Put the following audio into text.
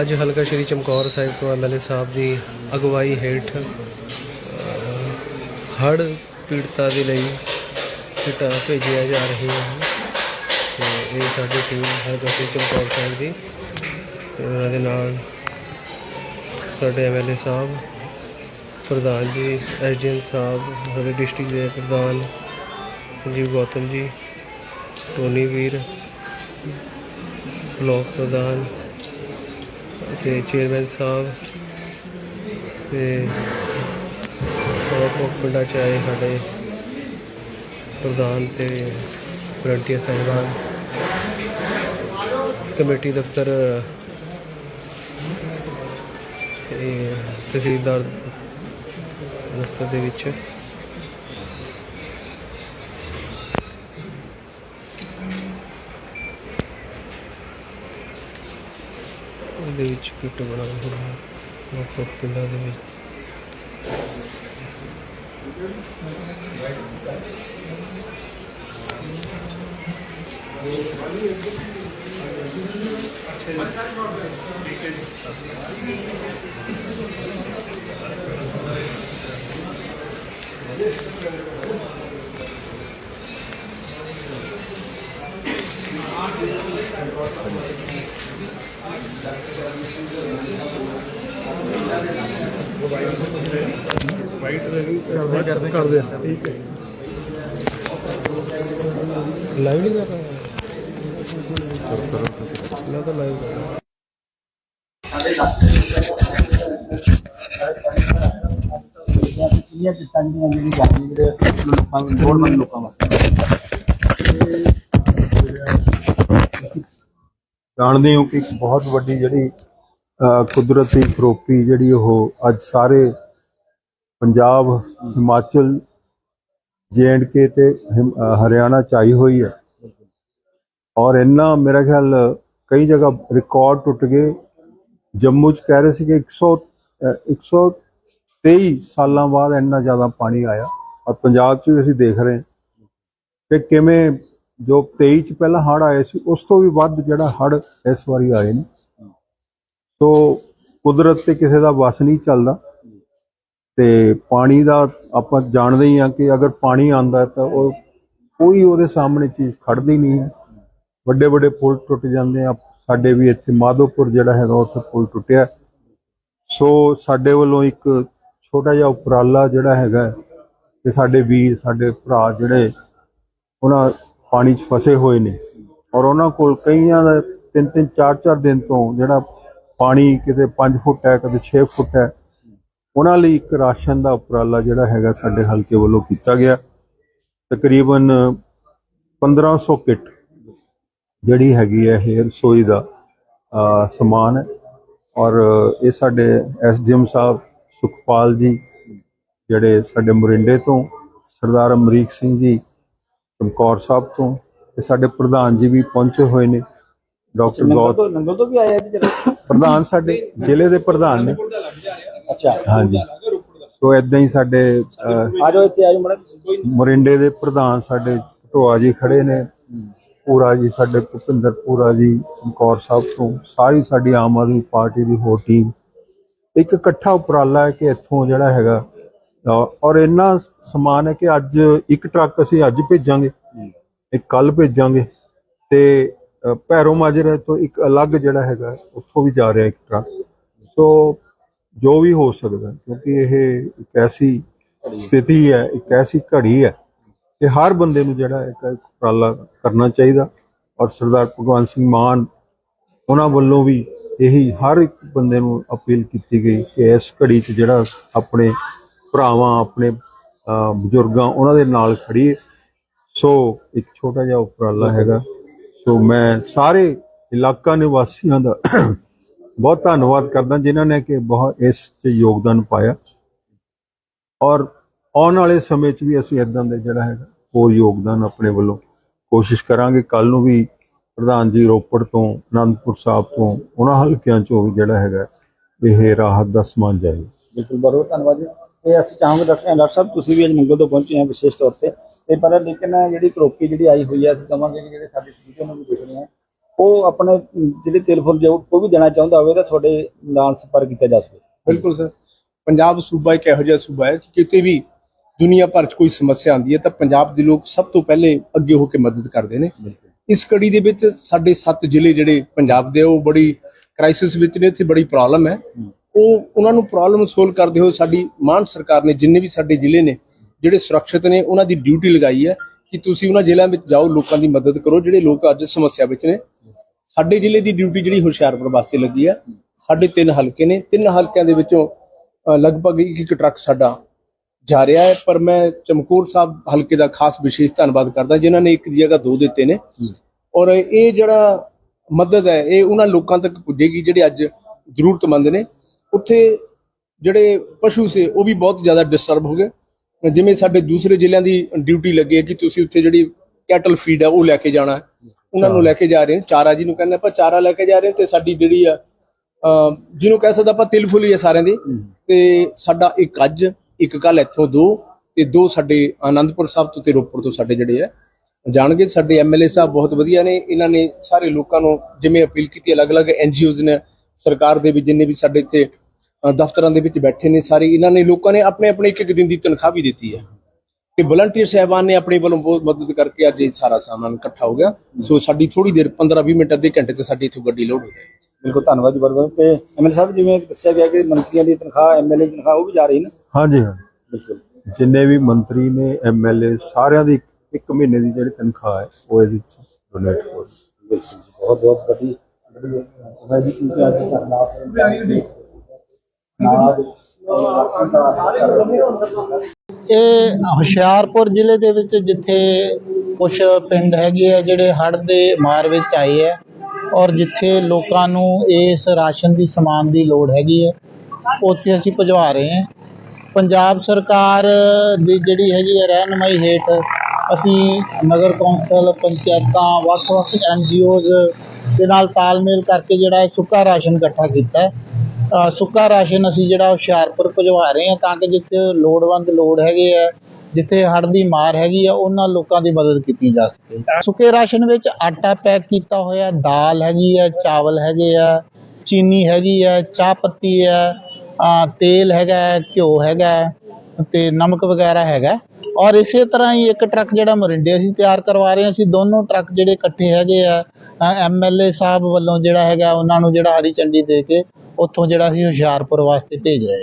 ਅੱਜ ਹਲਕਾ ਸ਼੍ਰੀ ਚਮਕੌਰ ਸਾਹਿਬ ਤੋਂ ਐਮਐਲਏ ਸਾਹਿਬ ਦੀ ਅਗਵਾਈ ਹੇਠ ਹੜ ਪੀੜਤਾ ਦੇ ਲਈ ਕਿੱਟਾਂ ਭੇਜੀਆਂ ਜਾ ਰਹੀਆਂ ਹਨ। ਤੇ ਇਹ ਸਾਡੀ ਟੀਮ ਹਲਕਾ ਸ਼੍ਰੀ ਚਮਕੌਰ ਸਾਹਿਬ ਦੀ ਤੇ ਉਹਨਾਂ ਦੇ ਨਾਲ ਸਾਡੇ ਐਮਐਲਏ ਸਾਹਿਬ, ਪ੍ਰਧਾਨ ਜੀ ਐਸਡੀਐਮ ਸਾਹਿਬ, ਸਾਡੇ ਡਿਸਟ੍ਰਿਕਟ ਦੇ ਪ੍ਰਧਾਨ ਸੰਜੀਵ ਗੌਤਮ ਜੀ, ਟੋਨੀ ਵੀਰ, ਬਲਾਕ ਪ੍ਰਧਾਨ ਤੇ ਚੇਅਰਮੈਨ ਸਾਹਿਬ ਤੇ ਹੋਰ ਪਿੰਡਾਂ ਚ ਆਏ ਸਾਡੇ ਪ੍ਰਧਾਨ ਤੇ ਵਲੰਟੀਅਰ ਸਾਹਿਬਾਨ, ਕਮੇਟੀ ਦਫ਼ਤਰ ਇਹ ਤਹਿਸੀਲਦਾਰ ਦਫ਼ਤਰ ਦੇ ਵਿੱਚ। ਉਹਦੇ ਵਿੱਚ ਕਿੱਟ ਬਣਾਉਣਾ ਹੋਇਆ ਵੱਖ ਵੱਖ ਪਿੰਡਾਂ ਦੇ ਵਿੱਚ ਕਰਦੇ ਆ ਠੀਕ ਹੈ ਲਾਈਵ ਨਹੀਂ ਕਰ ਰਹੇ ਮੈਂ ਤਾਂ ਲਾਈਵ ਕਰ ਰਿਹਾ ਪਿਛਲੀਆਂ ਕਿੱਟਾਂ ਜਿਹੜੀਆਂ ਜਿਹੜੀ ਜਾਂਦੀ ਜਿਹੜੇ ਲੋਕਾਂ ਨੂੰ ਲੋੜਵੰਦ ਲੋਕਾਂ ਵਾਸਤੇ ਜਾਣਦੇ ਹੋ ਕਿ ਬਹੁਤ ਵੱਡੀ ਜਿਹੜੀ ਕੁਦਰਤੀ ਕਰੋਪੀ ਜਿਹੜੀ ਉਹ ਅੱਜ ਸਾਰੇ ਪੰਜਾਬ ਹਿਮਾਚਲ ਕੇ ਤੇ ਹਿਮ- ਹਰਿਆਣਾ ਚ ਆਈ ਹੋਈ ਹੈ। ਔਰ ਇੰਨਾ ਮੇਰਾ ਖਿਆਲ ਕਈ ਜਗ੍ਹਾ ਰਿਕਾਰਡ ਟੁੱਟ ਗਏ। ਜੰਮੂ ਚ ਕਹਿ ਰਹੇ ਸੀ ਕਿ 100 ਅਹ, 123 ਸਾਲਾਂ ਬਾਅਦ ਇੰਨਾ ਜ਼ਿਆਦਾ ਪਾਣੀ ਆਇਆ। ਔਰ ਪੰਜਾਬ ਚ ਵੀ ਅਸੀਂ ਦੇਖ ਰਹੇ ਹਾਂ ਕਿ ਕਿਵੇਂ ਜੋ 23 ਚ ਪਹਿਲਾਂ ਹੜ ਆਏ ਸੀ ਉਸ ਤੋਂ ਵੀ ਵੱਧ ਜਿਹੜਾ ਹੜ ਇਸ ਵਾਰੀ ਆਏ ਨੇ। ਸੋ ਕੁਦਰਤ ਤੇ ਕਿਸੇ ਦਾ ਵਸ ਨਹੀਂ ਚੱਲਦਾ। ਤੇ ਪਾਣੀ ਦਾ ਆਪਾਂ ਜਾਣਦੇ ਹੀ ਆ ਕਿ ਅਗਰ ਪਾਣੀ ਆਂਦਾ ਤਾਂ ਉਹ ਕੋਈ ਉਹਦੇ ਸਾਹਮਣੇ ਚੀਜ਼ ਖੜਦੀ ਨਹੀਂ ਹੈ। ਵੱਡੇ ਵੱਡੇ ਪੁਲ ਟੁੱਟ ਜਾਂਦੇ ਆ। ਸਾਡੇ ਵੀ ਇੱਥੇ ਮਾਧੋਪੁਰ ਜਿਹੜਾ ਹੈਗਾ ਉੱਥੇ ਪੁਲ ਟੁੱਟਿਆ। ਸੋ ਸਾਡੇ ਵੱਲੋਂ ਇੱਕ ਛੋਟਾ ਜਿਹਾ ਉਪਰਾਲਾ ਜਿਹੜਾ ਹੈਗਾ ਕਿ ਸਾਡੇ ਵੀਰ, ਸਾਡੇ ਭਰਾ ਜਿਹੜੇ ਉਹਨਾਂ ਪਾਣੀ 'ਚ ਫਸੇ ਹੋਏ ਨੇ ਔਰ ਉਹਨਾਂ ਕੋਲ ਕਈਆਂ ਦਾ ਤਿੰਨ ਤਿੰਨ ਚਾਰ ਚਾਰ ਦਿਨ ਤੋਂ ਜਿਹੜਾ ਪਾਣੀ ਕਿਤੇ 5 ਫੁੱਟ ਹੈ ਕਦੇ 6 ਫੁੱਟ ਹੈ। ਉਹਨਾਂ ਲਈ ਇੱਕ ਰਾਸ਼ਨ ਦਾ ਉਪਰਾਲਾ ਜਿਹੜਾ ਹੈਗਾ ਸਾਡੇ ਹਲਕੇ ਵੱਲੋਂ ਕੀਤਾ ਗਿਆ। ਤਕਰੀਬਨ 1500 ਕਿੱਟ ਜਿਹੜੀ ਹੈਗੀ ਹੈ ਇਹ ਰਸੋਈ ਦਾ ਸਮਾਨ ਹੈ। ਔਰ ਇਹ ਸਾਡੇ ਐਸਡੀਐਮ ਸਾਹਿਬ ਸੁਖਪਾਲ ਜੀ ਜਿਹੜੇ ਸਾਡੇ ਮੁਰਿੰਡੇ ਤੋਂ ਸਰਦਾਰ ਅਮਰੀਕ ਸਿੰਘ ਜੀ ਚਮਕੌਰ ਸਾਹਿਬ ਤੋਂ ਤੇ ਸਾਡੇ ਪ੍ਰਧਾਨ ਜੀ ਵੀ ਪਹੁੰਚੇ ਹੋਏ ਨੇ। ਡਾਕਟਰ ਗੌਤ ਨੰਗਲ ਤੋਂ ਵੀ ਆਇਆ ਜੀ ਜਰਾ। ਪ੍ਰਧਾਨ ਸਾਡੇ ਜ਼ਿਲ੍ਹੇ ਦੇ ਪ੍ਰਧਾਨ ਨੇ। ਅੱਛਾ। ਹਾਂਜੀ। ਸੋ ਇਦਾਂ ਹੀ ਸਾਡੇ ਆ ਜਾਓ ਇੱਥੇ ਆ ਜਾਓ ਮੜਾ ਮੋਰਿੰਡੇ ਦੇ ਪ੍ਰਧਾਨ ਸਾਡੇ ਢੋਆ ਜੀ ਖੜੇ ਨੇ। ਪੂਰਾ ਜੀ ਸਾਡੇ ਭੁਪਿੰਦਰ ਪੂਰਾ ਜੀ ਚਮਕੌਰ ਸਾਹਿਬ ਤੋਂ। ਸਾਰੀ ਸਾਡੀ ਆਮ ਆਦਮੀ ਪਾਰਟੀ ਦੀ ਹੋਰ ਟੀਮ ਇੱਕ ਇਕੱਠਾ ਉਪਰਾਲਾ ਹੈ ਕਿ ਇੱਥੋਂ ਜਿਹੜਾ ਹੈਗਾ ਔਰ ਇੰਨਾ ਸਮਾਨ ਹੈ ਕਿ ਅੱਜ ਇੱਕ ਟਰੱਕ ਅਸੀਂ ਅੱਜ ਭੇਜਾਂਗੇ ਇੱਕ ਕੱਲ ਭੇਜਾਂਗੇ। ਤੇ ਭੈਰੋ ਮਾਜਰਾ ਤੋਂ ਇੱਕ ਅਲੱਗ ਜਿਹੜਾ ਹੈਗਾ, ਉੱਥੋਂ ਵੀ ਜਾ ਰਿਹਾ ਇੱਕ ਟਰੱਕ। ਸੋ ਜੋ ਵੀ ਹੋ ਸਕਦਾ, ਕਿਉਂਕਿ ਇਹ ਇੱਕ ਐਸੀ ਸਥਿਤੀ ਹੈ, ਇੱਕ ਐਸੀ ਘੜੀ ਹੈ ਕਿ ਹਰ ਬੰਦੇ ਨੂੰ ਜਿਹੜਾ ਇੱਕ ਉਪਰਾਲਾ ਕਰਨਾ ਚਾਹੀਦਾ ਔਰ ਸਰਦਾਰ ਭਗਵੰਤ ਸਿੰਘ ਮਾਨ ਉਹਨਾਂ ਵੱਲੋਂ ਵੀ ਇਹੀ ਹਰ ਇੱਕ ਬੰਦੇ ਨੂੰ ਅਪੀਲ ਕੀਤੀ ਗਈ ਕਿ ਇਸ ਘੜੀ 'ਚ ਜਿਹੜਾ ਆਪਣੇ ਭਰਾਵਾਂ, ਆਪਣੇ ਬਜ਼ੁਰਗਾਂ ਉਹਨਾਂ ਦੇ ਨਾਲ ਖੜੀਏ ਸੋ ਇੱਕ ਛੋਟਾ ਜਿਹਾ ਉਪਰਾਲਾ ਹੈਗਾ। ਸੋ ਮੈਂ ਸਾਰੇ ਇਲਾਕਾ ਨਿਵਾਸੀਆਂ ਦਾ ਬਹੁਤ ਧੰਨਵਾਦ ਕਰਦਾ ਜਿਨ੍ਹਾਂ ਨੇ ਕਿ ਬਹੁਤ ਇਸ 'ਚ ਯੋਗਦਾਨ ਪਾਇਆ। ਔਰ ਆਉਣ ਵਾਲੇ ਸਮੇਂ 'ਚ ਵੀ ਅਸੀਂ ਇਦਾਂ ਦੇ ਜਿਹੜਾ ਹੈਗਾ ਹੋਰ ਯੋਗਦਾਨ ਆਪਣੇ ਵੱਲੋਂ ਕੋਸ਼ਿਸ਼ ਕਰਾਂਗੇ। ਕੱਲ ਨੂੰ ਵੀ ਪ੍ਰਧਾਨ ਜੀ ਰੋਪੜ ਤੋਂ, ਅਨੰਦਪੁਰ ਸਾਹਿਬ ਤੋਂ, ਉਹਨਾਂ ਹਲਕਿਆਂ 'ਚੋਂ ਵੀ ਜਿਹੜਾ ਹੈਗਾ ਇਹ ਰਾਹਤ ਦਾ ਸਮਾਨ ਜਾਏ। ਬਿਲਕੁਲ ਬਹੁਤ ਬਹੁਤ ਧੰਨਵਾਦ ਜੀ। ਤੇ ਅਸੀਂ ਚਾਹਾਂਗੇ ਡਾਕਟਰ ਡਾਕਟਰ ਸਾਹਿਬ, ਤੁਸੀਂ ਵੀ ਅੱਜ ਮੰਗਲ ਤੋਂ ਪਹੁੰਚੇ ਆ ਵਿਸ਼ੇਸ਼ ਤੌਰ ਤੇ। ਤੇ ਪਰ ਲੇਕਿਨ ਜਿਹੜੀ ਕਰੋਪੀ ਜਿਹੜੀ ਆਈ ਹੋਈ ਹੈ ਅਸੀਂ ਕਹਾਂਗੇ ਕਿ ਜਿਹੜੇ ਸਾਡੇ ਸਟੂਡੀਓ ਨੂੰ ਵੀ ਦੇਖ ਰਹੇ ਆ ਉਹ ਆਪਣੇ ਜਿਹੜੇ ਟੈਲੀਫੋਨ ਜੋ ਕੋਈ ਵੀ ਦੇਣਾ ਚਾਹੁੰਦਾ ਹੋਵੇ ਤਾਂ ਤੁਹਾਡੇ ਨਾਲ ਸੰਪਰਕ ਕੀਤਾ ਜਾ ਸਕੇ। ਬਿਲਕੁਲ ਸਰ। ਪੰਜਾਬ ਸੂਬਾ ਇੱਕ ਇਹੋ ਜਿਹਾ ਸੂਬਾ ਹੈ ਕਿ ਕਿਤੇ ਵੀ ਦੁਨੀਆ ਭਰ 'ਚ ਕੋਈ ਸਮੱਸਿਆ ਆਉਂਦੀ ਹੈ ਤਾਂ ਪੰਜਾਬ ਦੇ ਲੋਕ ਸਭ ਤੋਂ ਪਹਿਲੇ ਅੱਗੇ ਹੋ ਕੇ ਮਦਦ ਕਰਦੇ ਨੇ। ਇਸ ਕੜੀ ਦੇ ਵਿੱਚ ਸਾਡੇ ਸੱਤ ਜ਼ਿਲ੍ਹੇ ਜਿਹੜੇ ਪੰਜਾਬ ਦੇ ਉਹ ਬੜੀ ਕ੍ਰਾਈਸਿਸ ਵਿੱਚ ਨੇ ਇੱਥੇ ਬੜੀ ਪ੍ਰੋਬਲਮ ਹੈ। ਉਹ ਉਹਨਾਂ ਨੂੰ ਪ੍ਰੋਬਲਮ ਸੋਲਵ ਕਰਦੇ ਹੋਏ ਸਾਡੀ ਮਾਨ ਸਰਕਾਰ ਨੇ ਜਿੰਨੇ ਵੀ ਸਾਡੇ ਜ਼ਿਲ੍ਹੇ ਨੇ ਜਿਹੜੇ ਸੁਰੱਖਿਅਤ ਨੇ, ਉਹਨਾਂ ਦੀ ਡਿਊਟੀ ਲਗਾਈ ਹੈ ਕਿ ਤੁਸੀਂ ਉਹਨਾਂ ਜ਼ਿਲ੍ਹਿਆਂ ਵਿੱਚ ਜਾਓ, ਲੋਕਾਂ ਦੀ ਮਦਦ ਕਰੋ, ਜਿਹੜੇ ਲੋਕ ਅੱਜ ਸਮੱਸਿਆ ਵਿੱਚ ਨੇ। ਸਾਡੇ ਜ਼ਿਲ੍ਹੇ ਦੀ ਡਿਊਟੀ ਜਿਹੜੀ ਹੁਸ਼ਿਆਰਪੁਰ ਵਾਸਤੇ ਲੱਗੀ ਹੈ। ਸਾਡੇ ਤਿੰਨ ਹਲਕੇ ਨੇ। ਤਿੰਨ ਹਲਕਿਆਂ ਦੇ ਵਿੱਚੋਂ ਲਗਭਗ ਇੱਕ ਟਰੱਕ ਸਾਡਾ ਜਾ ਰਿਹਾ ਹੈ। ਪਰ ਮੈਂ ਚਮਕੌਰ ਸਾਹਿਬ ਹਲਕੇ ਦਾ ਖਾਸ ਵਿਸ਼ੇਸ਼ ਧੰਨਵਾਦ ਕਰਦਾ, ਜਿਨ੍ਹਾਂ ਨੇ ਇੱਕ ਦੀ ਜਗ੍ਹਾ ਦੋ ਦਿੱਤੇ ਨੇ। ਔਰ ਇਹ ਜਿਹੜਾ ਮਦਦ ਹੈ, ਇਹ ਉਹਨਾਂ ਲੋਕਾਂ ਤੱਕ ਪੁੱਜੇਗੀ ਜਿਹੜੇ ਅੱਜ ਜ਼ਰੂਰਤਮੰਦ ਨੇ। ਉੱਥੇ ਜਿਹੜੇ ਪਸ਼ੂ ਸੀ, ਉਹ ਵੀ ਬਹੁਤ ਜ਼ਿਆਦਾ ਡਿਸਟਰਬ ਹੋ ਗਏ। ਜਿਵੇਂ ਸਾਡੇ ਦੂਸਰੇ ਜ਼ਿਲ੍ਹਿਆਂ ਦੀ ਡਿਊਟੀ ਲੱਗੀ ਹੈ ਕਿ ਤੁਸੀਂ ਉੱਥੇ ਜਿਹੜੀ ਕੈਟਲ ਫੀਡ ਹੈ ਉਹ ਲੈ ਕੇ ਜਾਣਾ ਹੈ। ਉਹਨਾਂ ਨੂੰ ਲੈ ਕੇ ਜਾ ਰਹੇ ਹਾਂ। ਚਾਰਾ ਜੀ ਨੂੰ ਕਹਿੰਦੇ ਆਪਾਂ ਚਾਰਾ ਲੈ ਕੇ ਜਾ ਰਹੇ ਹਾਂ ਤੇ ਸਾਡੀ ਜਿਹੜੀ ਆ ਅਹ ਜਿਹਨੂੰ ਕਹਿ ਸਕਦਾ ਆਪਾਂ ਤਿਲ ਫੁਲੀ ਹੈ ਸਾਰਿਆਂ ਦੀ। ਤੇ ਸਾਡਾ ਇੱਕ ਅੱਜ ਇੱਕ ਕੱਲ ਇੱਥੋਂ ਦੋ ਤੇ ਦੋ ਸਾਡੇ ਆਨੰਦਪੁਰ ਸਾਹਿਬ ਤੋਂ ਤੇ ਰੋਪੜ ਤੋਂ ਸਾਡੇ ਜਿਹੜੇ ਆ। ਜਾਣਗੇ ਸਾਡੇ ਐਮਐਲਏ ਸਾਹਿਬ ਬਹੁਤ ਵਧੀਆ ਨੇ। ਇਹਨਾਂ ਨੇ ਸਾਰੇ ਲੋਕਾਂ ਨੂੰ ਜਿਵੇਂ ਅਪੀਲ ਕੀਤੀ ਅਲੱਗ-ਅਲੱਗ ਐਨਜੀਓਜ਼ ਨੇ ਸਰਕਾਰ ਦੇ ਵੀ ਜਿੰਨੇ ਵੀ ਸਾਡੇ ਇੱਥੇ ਦਫ਼ਤਰਾਂ ਦੇ ਵਿੱਚ ਬੈਠੇ ਨੇ ਸਾਰੇ। ਇਹਨਾਂ ਨੇ ਲੋਕਾਂ ਨੇ ਆਪਣੇ ਆਪਣੇ ਇੱਕ ਇੱਕ ਦਿਨ ਦੀ ਤਨਖਾਹ ਵੀ ਦਿੱਤੀ ਹੈ। ਤੇ ਵਲੰਟੀਅਰ ਸਹਿਬਾਨ ਨੇ ਆਪਣੇ ਵੱਲੋਂ ਬਹੁਤ ਮਦਦ ਕਰਕੇ ਅੱਜ ਇਹ ਸਾਰਾ ਸਾਮਾਨ ਇਕੱਠਾ ਹੋ ਗਿਆ। ਸੋ ਸਾਡੀ ਥੋੜੀ ਦੇਰ 15-20 ਮਿੰਟ ਅੱਧੇ ਘੰਟੇ ਤੇ ਸਾਡੀ ਇੱਥੋਂ ਗੱਡੀ ਲੋਡ ਹੋ ਜਾਏਗੀ। ਬਿਲਕੁਲ ਧੰਨਵਾਦ ਜੀ ਬਹੁਤ ਤੇ ਐਮਐਲਏ ਸਾਹਿਬ ਜਿਵੇਂ ਦੱਸਿਆ ਗਿਆ ਕਿ ਮੰਤਰੀਆਂ ਦੀ ਤਨਖਾਹ ਐਮਐਲਏ ਦੀ ਤਨਖਾਹ ਉਹ ਵੀ ਜਾ ਰਹੀ ਨਾ? ਹਾਂਜੀ ਹਾਂ। ਬਿਲਕੁਲ। ਜਿੰਨੇ ਵੀ ਮੰਤਰੀ ਨੇ ਐਮਐਲਏ ਸਾਰਿਆਂ ਦੀ ਇੱਕ- ਇੱਕ ਮਹੀਨੇ ਦੀ ਜਿਹੜੀ ਤਨਖਾਹ ਹੈ ਉਹ ਇਹਦੇ ਵਿੱਚ ਡੋਨੇਟ ਹੋ ਰਹੀ ਬਿਲਕੁਲ ਬਹੁਤ ਬਹੁਤ ਵੱਡੀ ਜੀ ਕਿਉਂਕਿ ਅੱਜ ਧਰਨਾ ਇਹ ਹੁਸ਼ਿਆਰਪੁਰ ਜ਼ਿਲ੍ਹੇ ਦੇ ਵਿੱਚ ਜਿੱਥੇ ਕੁਝ ਪਿੰਡ ਹੈਗੇ ਆ, ਜਿਹੜੇ ਹੜ੍ਹ ਦੇ ਮਾਰ ਵਿੱਚ ਆਏ ਹੈ ਔਰ ਜਿੱਥੇ ਲੋਕਾਂ ਨੂੰ ਇਸ ਰਾਸ਼ਨ ਦੀ ਸਮਾਨ ਦੀ ਲੋੜ ਹੈਗੀ ਹੈ ਉੱਥੇ ਅਸੀਂ ਭਜਵਾ ਰਹੇ ਹਾਂ। ਪੰਜਾਬ ਸਰਕਾਰ ਦੀ ਜਿਹੜੀ ਹੈਗੀ ਹੈ ਰਹਿਨਮਾਈ ਹੇਠ ਅਸੀਂ ਨਗਰ ਕੌਂਸਲ, ਪੰਚਾਇਤਾਂ, ਵੱਖ-ਵੱਖ ਐਨਜੀਓਜ਼ ਦੇ ਨਾਲ ਤਾਲਮੇਲ ਕਰਕੇ ਜਿਹੜਾ ਇਹ ਸੁੱਕਾ ਰਾਸ਼ਨ ਇਕੱਠਾ ਕੀਤਾ ਸੁੱਕਾ ਰਾਸ਼ਨ ਅਸੀਂ ਜਿਹੜਾ ਹੁਸ਼ਿਆਰਪੁਰ ਭਜਵਾ ਰਹੇ ਹਾਂ ਤਾਂ ਕਿ ਜਿੱਥੇ ਲੋੜਵੰਦ ਲੋੜ ਹੈਗੇ ਆ, ਜਿੱਥੇ ਹੜ੍ਹ ਦੀ ਮਾਰ ਹੈਗੀ ਆ, ਉਹਨਾਂ ਲੋਕਾਂ ਦੀ ਮਦਦ ਕੀਤੀ ਜਾ ਸਕੇ। ਸੁੱਕੇ ਰਾਸ਼ਨ ਵਿੱਚ ਆਟਾ ਪੈਕ ਕੀਤਾ ਹੋਇਆ, ਦਾਲ ਹੈਗੀ ਆ, ਚਾਵਲ ਹੈਗੇ ਆ, ਚੀਨੀ ਹੈਗੀ ਆ, ਚਾਹ ਪੱਤੀ ਹੈ ਤੇਲ ਹੈਗਾ, ਘਿਓ ਹੈਗਾ ਹੈ ਤੇ ਨਮਕ ਵਗੈਰਾ ਹੈਗਾ। ਔਰ ਇਸੇ ਤਰ੍ਹਾਂ ਹੀ ਇੱਕ ਟਰੱਕ ਜਿਹੜਾ ਮੋਰਿੰਡੇ ਅਸੀਂ ਤਿਆਰ ਕਰਵਾ ਰਹੇ ਹਾਂ, ਅਸੀਂ ਦੋਨੋਂ ਟਰੱਕ ਜਿਹੜੇ ਇਕੱਠੇ ਹੈਗੇ ਆ ਐਮਐਲਏ ਸਾਹਿਬ ਵੱਲੋਂ ਜਿਹੜਾ ਹੈਗਾ, ਉਹਨਾਂ ਨੂੰ ਜਿਹੜਾ ਹਰੀ ਝੰਡੀ ਦੇ ਕੇ ਉੱਥੋਂ ਜਿਹੜਾ ਅਸੀਂ ਹੁਸ਼ਿਆਰਪੁਰ ਵਾਸਤੇ ਭੇਜ ਰਹੇ